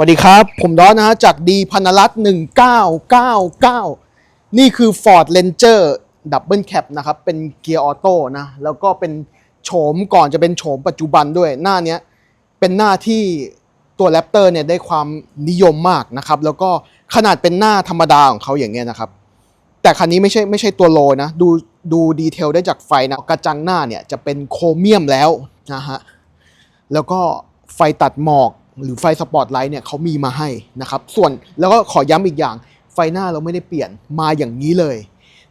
สวัสดีครับ ผมดอนนะฮะจากดีพันรัตน์1999 นี่คือ Ford Ranger Double Cab นะครับ เป็นเกียร์ออโต้นะ แล้วก็เป็นโฉมก่อนจะเป็นโฉมปัจจุบันด้วยหน้าเนี้ย เป็นหน้าที่ตัวแรปเตอร์เนี่ยได้ความนิยมมากนะครับ แล้วก็ขนาดเป็นหน้าธรรมดาของเขาอย่างเงี้ยนะครับ แต่คันนี้ไม่ใช่ไม่ใช่ตัวโลนะ ดูดูดีเทลได้จากไฟนะ กระจังหน้าเนี่ยจะเป็นโครเมียมแล้วนะฮะ แล้วก็ไฟตัดหมอก หรือไฟสปอตไลท์เนี่ยเขามีมาให้นะครับ ส่วนแล้วก็ขอย้ำอีกอย่าง ไฟหน้าเราไม่ได้เปลี่ยนมาอย่างนี้เลย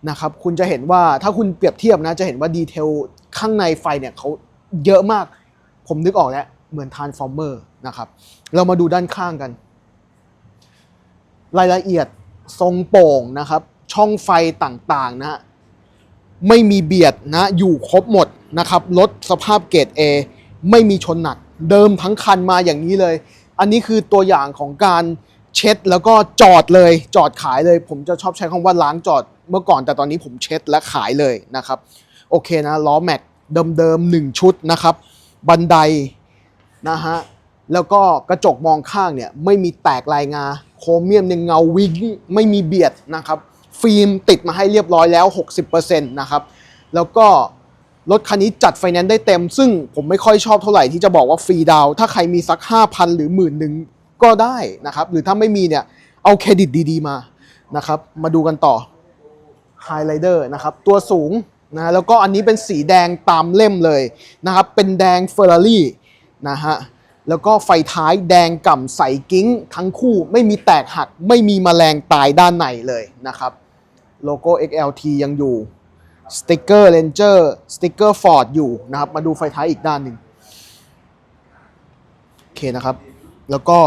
นะครับ คุณจะเห็นว่าถ้าคุณเปรียบเทียบนะจะเห็นว่าดีเทลข้างในไฟเนี่ยเขาเยอะมาก ผมนึกออกแล้วเหมือนทานฟอร์เมอร์นะครับ เรามาดูด้านข้างกัน รายละเอียดทรงโป่งนะครับ ช่องไฟต่างๆนะฮะไม่มีเบียดนะอยู่ครบหมดนะครับรถสภาพเกรด A ไม่มีชนหนัก เดิมทั้งคันมาอย่างนี้เลย อันนี้คือตัวอย่างของการเช็ดแล้วก็จอดเลยจอดขายเลย ผมจะชอบใช้คำว่าล้างจอดเมื่อก่อนแต่ตอนนี้ผมเช็ดและขายเลยนะครับโอเคนะล้อแม็กเดิมๆหนึ่งชุดนะครับ บันไดนะฮะแล้วก็กระจกมองข้างเนี่ยไม่มีแตกลายงา โครเมียมเนี่ยเงาวิงไม่มีเบียดนะครับ ฟิล์มติดมาให้เรียบร้อยแล้ว 60%นะครับ แล้วก็ รถคันนี้จัดไฟแนนซ์ได้เต็ม ซึ่งผมไม่ค่อยชอบเท่าไหร่ที่จะบอกว่าฟรีดาวถ้าใครมีสัก 5,000 หรือหมื่นหนึ่งก็ได้นะครับ หรือถ้าไม่มีเนี่ย เอาเครดิตดี ๆ มานะครับ มาดูกันต่อไฮไลเดอร์นะครับ ตัวสูงนะแล้วก็อันนี้เป็นสีแดงตามเล่มเลยนะครับ เป็นแดงเฟอร์รารี่นะฮะแล้วก็ไฟท้ายแดงก่ำใสกิ้ง ทั้งคู่ไม่มีแตกหัก ไม่มีมแมลงตายด้านในเลยนะครับ โลโก้ XLT ยังอยู่ สติกเกอร์ Ranger สติกเกอร์ Ford อยู่นะครับ มาดูไฟท้ายอีกด้านหนึ่งโอเคนะครับ แล้วก็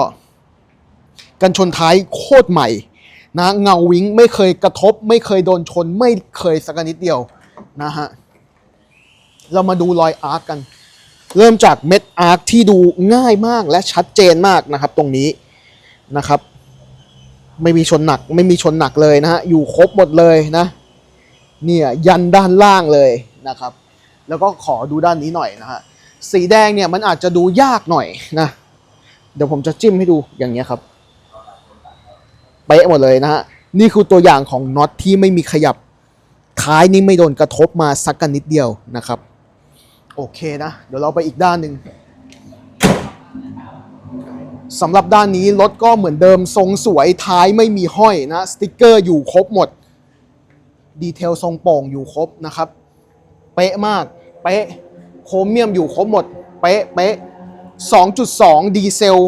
กันชนท้ายโคตรใหม่นะเงาวิงไม่เคยกระทบ ไม่เคยโดนชน ไม่เคยสักนิดเดียวนะฮะเรามาดูรอยอาร์กกัน เริ่มจากเม็ดอาร์คที่ดูง่ายมากและชัดเจนมากนะครับตรงนี้นะครับ ไม่มีชนหนักไม่มีชนหนักเลยนะฮะอยู่ครบหมดเลยนะ เนี่ยยันด้านล่างเลยนะครับ แล้วก็ขอดูด้านนี้หน่อยนะฮะสีแดงเนี่ยมันอาจจะดูยากหน่อยนะ เดี๋ยวผมจะจิ้มให้ดูอย่างเงี้ยครับเป๊ะหมดเลยนะฮะนี่คือตัวอย่างของน็อตที่ไม่มีขยับท้ายนี่ไม่โดนกระทบมาสักกันนิดเดียวนะครับ โอเคนะ เดี๋ยวเราไปอีกด้านหนึ่งสำหรับด้านนี้รถก็เหมือนเดิมทรงสวยท้ายไม่มีห้อยนะ สติกเกอร์อยู่ครบหมด ดีเทลทรงโป่งอยู่ครบนะครับ เป๊ะมาก เป๊ะ โครเมียมอยู่ครบหมด เป๊ะ เป๊ะ 2.2 ดีเซล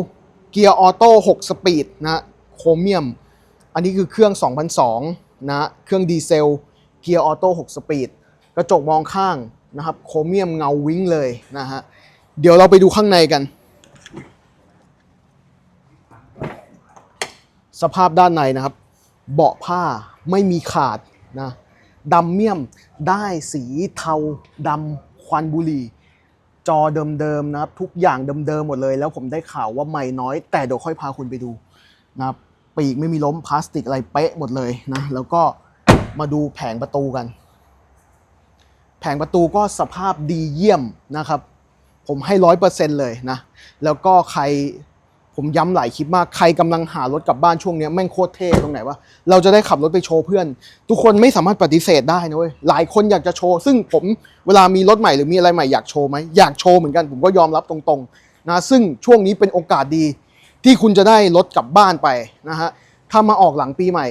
เกียร์ออโต้ 6 สปีดนะ โครเมียม อันนี้คือเครื่อง 2002 นะ เครื่องดีเซล เกียร์ออโต้ 6 สปีด กระจกมองข้างนะครับ โครเมียมเงาวิ้งเลยนะฮะ เดี๋ยวเราไปดูข้างในกัน สภาพด้านในนะครับ เบาะผ้าไม่มีขาดนะ ดำเมี่ยมได้สีเทาดำควันบุหรี่ จอเดิมๆนะครับ ทุกอย่างเดิมๆหมดเลย แล้วผมได้ข่าวว่าไม่น้อย แต่เดี๋ยวค่อยพาคุณไปดูนะครับปีกไม่มีล้มพลาสติกอะไรเป๊ะหมดเลยนะแล้วก็มาดูแผงประตูกัน แผงประตูก็สภาพดีเยี่ยมนะครับ ผมให้ร้อยเปอร์เซ็นต์เลยนะ แล้วก็ใคร ผมย้ำหลายคลิปมาก ใครกำลังหารถกลับบ้านช่วงนี้แม่งโคตรเท่ตรงไหนวะ เราจะได้ขับรถไปโชว์เพื่อน ทุกคนไม่สามารถปฏิเสธได้นะเว้ย หลายคนอยากจะโชว์ ซึ่งผมเวลามีรถใหม่หรือมีอะไรใหม่อยากโชว์ไหม อยากโชว์เหมือนกัน ผมก็ยอมรับตรงๆนะ ซึ่งช่วงนี้เป็นโอกาสดี ที่คุณจะได้รถกลับบ้านไปนะฮะ ถ้ามาออกหลังปีใหม่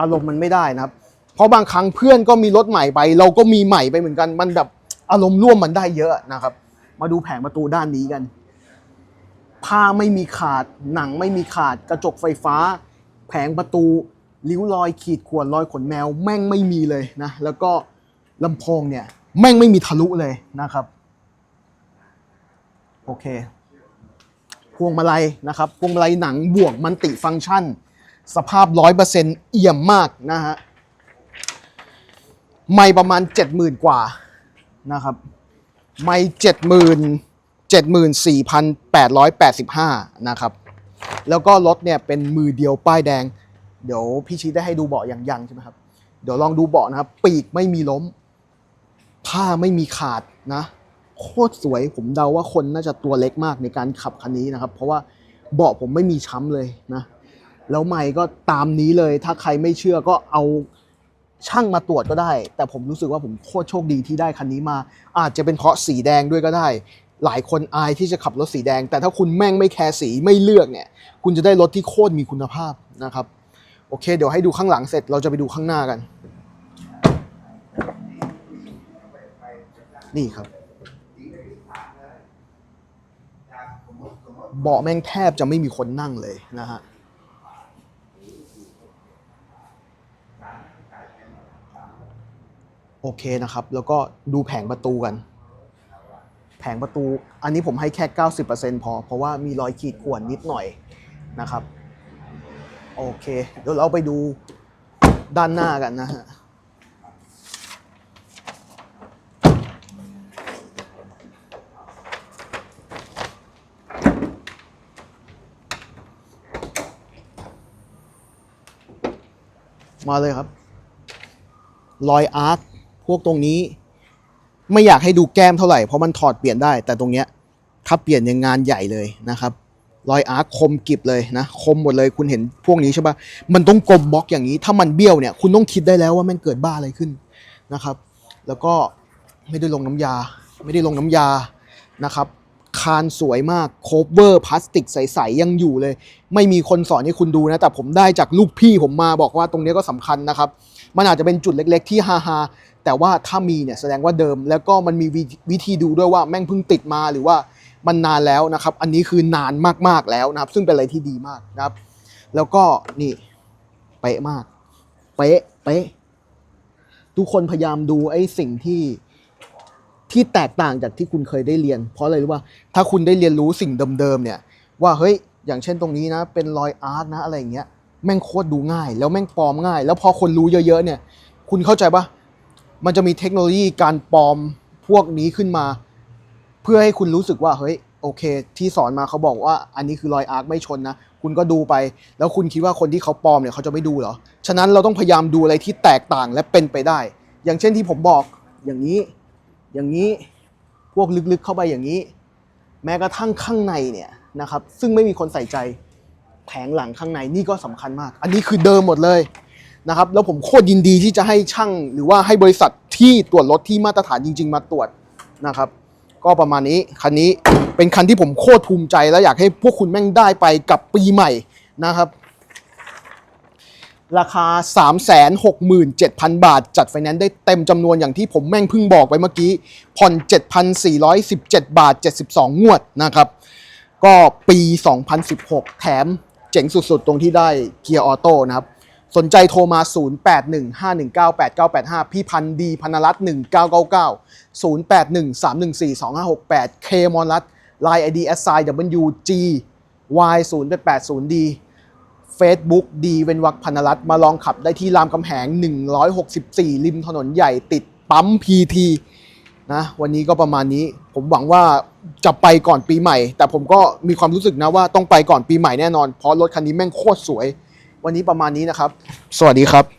อารมณ์มันไม่ได้นะครับ เพราะบางครั้งเพื่อนก็มีรถใหม่ไป เราก็มีใหม่ไปเหมือนกัน มันแบบอารมณ์ร่วมมันได้เยอะนะครับ มาดูแผงประตูด้านนี้กัน ผ้าไม่มีขาด หนังไม่มีขาด กระจกไฟฟ้า แผงประตู ริ้วรอยขีดข่วนรอยขนแมวแม่งไม่มีเลยนะ แล้วก็ลำโพงเนี่ย แม่งไม่มีทะลุเลยนะครับ โอเค พวงมาลัยนะครับ พวงมาลัยหนังบวกมันติฟังก์ชัน สภาพร้อยเปอร์เซ็นต์เอี่ยมมากนะฮะ ไม่ประมาณเจ็ดหมื่นกว่านะครับ ไม่เจ็ดหมื่น เจ็ดหมื่นสี่พันแปดร้อยแปดสิบห้านะครับ แล้วก็รถเนี่ยเป็นมือเดียวป้ายแดง เดี๋ยวพี่ชี้ได้ให้ดูเบาะอย่างยังใช่ไหมครับ เดี๋ยวลองดูเบาะนะครับ ปีกไม่มีล้ม ผ้าไม่มีขาดนะ โคตรสวยผมเดาว่าคนน่าจะตัวเล็กมากในการขับคันนี้นะครับ เพราะว่าเบาะผมไม่มีช้ำเลยนะ แล้วไม่ก็ตามนี้เลย ถ้าใครไม่เชื่อก็เอาช่างมาตรวจก็ได้ แต่ผมรู้สึกว่าผมโคตรโชคดีที่ได้คันนี้มา อาจจะเป็นเพราะสีแดงด้วยก็ได้ หลายคนอายที่จะขับรถสีแดง แต่ถ้าคุณแม่งไม่แคร์สีไม่เลือกเนี่ย คุณจะได้รถที่โคตรมีคุณภาพนะครับ โอเค เดี๋ยวให้ดูข้างหลังเสร็จเราจะไปดูข้างหน้ากัน นี่ครับเบาะแม่งแทบจะไม่มีคนนั่งเลยนะฮะโอเคนะครับ แล้วก็ดูแผงประตูกัน งประตู อันนี้ผมให้แค่ 90%พอ เพราะว่ามีรอยขีดข่วนนิดหน่อยนะครับ โอเค เดี๋ยวเราไปดูด้านหน้ากันนะฮะมาเลยครับ รอยอาร์คพวกตรงนี้ ไม่อยากให้ดูแก้มเท่าไหร่เพราะมันถอดเปลี่ยนได้ แต่ตรงเนี้ยถ้าเปลี่ยนยังงานใหญ่เลยนะครับรอยอาร์คคมกิบเลยนะคมหมดเลยคุณเห็นพวกนี้ใช่ปะมันต้องกลมบล็อกอย่างนี้ ถ้ามันเบี้ยวเนี่ยคุณต้องคิดได้แล้วว่ามันเกิดบ้าอะไรขึ้นนะครับ แล้วก็ไม่ได้ลงน้ำยา ไม่ได้ลงน้ำยานะครับคานสวยมากโคเวอร์พลาสติกใสๆยังอยู่เลย ไม่มีคนสอนให้คุณดูนะ แต่ผมได้จากลูกพี่ผมมาบอกว่าตรงนี้ก็สำคัญนะครับ มันอาจจะเป็นจุดเล็ก ๆ ที่ฮาฮา แต่ว่าถ้ามีเนี่ยแสดงว่าเดิม แล้วก็มันมีวิธีดูด้วยว่าแม่งเพิ่งติดมาหรือว่ามันนานแล้วนะครับ อันนี้คือนานมากๆแล้วนะครับ ซึ่งเป็นอะไรที่ดีมากนะครับ แล้วก็นี่เป๊ะมาก เป๊ะเป๊ะทุกคนพยายามดูไอ้สิ่งที่ที่แตกต่างจากที่คุณเคยได้เรียน เพราะอะไรรู้ป่ะถ้าคุณได้เรียนรู้สิ่งเดิมๆเนี่ย ว่าเฮ้ยอย่างเช่นตรงนี้นะ เป็นรอยอาร์ตนะอะไรอย่างเงี้ยแม่งโคตรดูง่าย แล้วแม่งปลอมง่าย แล้วพอคนรู้เยอะๆเนี่ย คุณเข้าใจปะ มันจะมีเทคโนโลยีการปลอมพวกนี้ขึ้นมา เพื่อให้คุณรู้สึกว่าเฮ้ยโอเค ที่สอนมาเขาบอกว่าอันนี้คือรอยอาร์คไม่ชนนะ คุณก็ดูไป แล้วคุณคิดว่าคนที่เขาปลอมเนี่ยเขาจะไม่ดูเหรอ ฉะนั้นเราต้องพยายามดูอะไรที่แตกต่างและเป็นไปได้ อย่างเช่นที่ผมบอกอย่างนี้ อย่างนี้พวกลึกๆเข้าไปอย่างนี้ แม้กระทั่งข้างในเนี่ยนะครับซึ่งไม่มีคนใส่ใจแผงหลังข้างในนี่ก็สำคัญมาก อันนี้คือเดิมหมดเลย นะครับแล้วผมโคตรยินดีที่จะให้ช่างหรือว่าให้บริษัทที่ตรวจรถที่มาตรฐานจริง ๆ มาตรวจนะครับ ก็ประมาณนี้คันนี้เป็นคันที่ผมโคตรภูมิใจและอยากให้พวกคุณแม่งได้ไปกับปีใหม่นะครับ ราคา 367,000 บาท จัดไฟแนนซ์ได้เต็มจำนวนอย่างที่ผมแม่งเพิ่งบอกไปเมื่อกี้ ผ่อน 7,417 บาท 72 งวดนะครับ ก็ปี 2016 แถมเจ๋งสุดๆ ตรงที่ได้เกียร์ออโต้นะครับ สนใจโทรมา 0815198985 พี่พันธ์ดีพันรัตน์1999 0813142568 เคมอนรัตน์ Line ID s i WG Y 0880D Facebook ดีเวนวักพันรัตน์มาลองขับได้ที่รามคำแหง 164 ริมถนนใหญ่ติดปั๊ม PT นะวันนี้ก็ประมาณนี้ผมหวังว่าจะไปก่อนปีใหม่ แต่ผมก็มีความรู้สึกนะว่าต้องไปก่อนปีใหม่แน่นอน เพราะรถคันนี้แม่งโคตรสวย วันนี้ประมาณนี้นะครับ สวัสดีครับ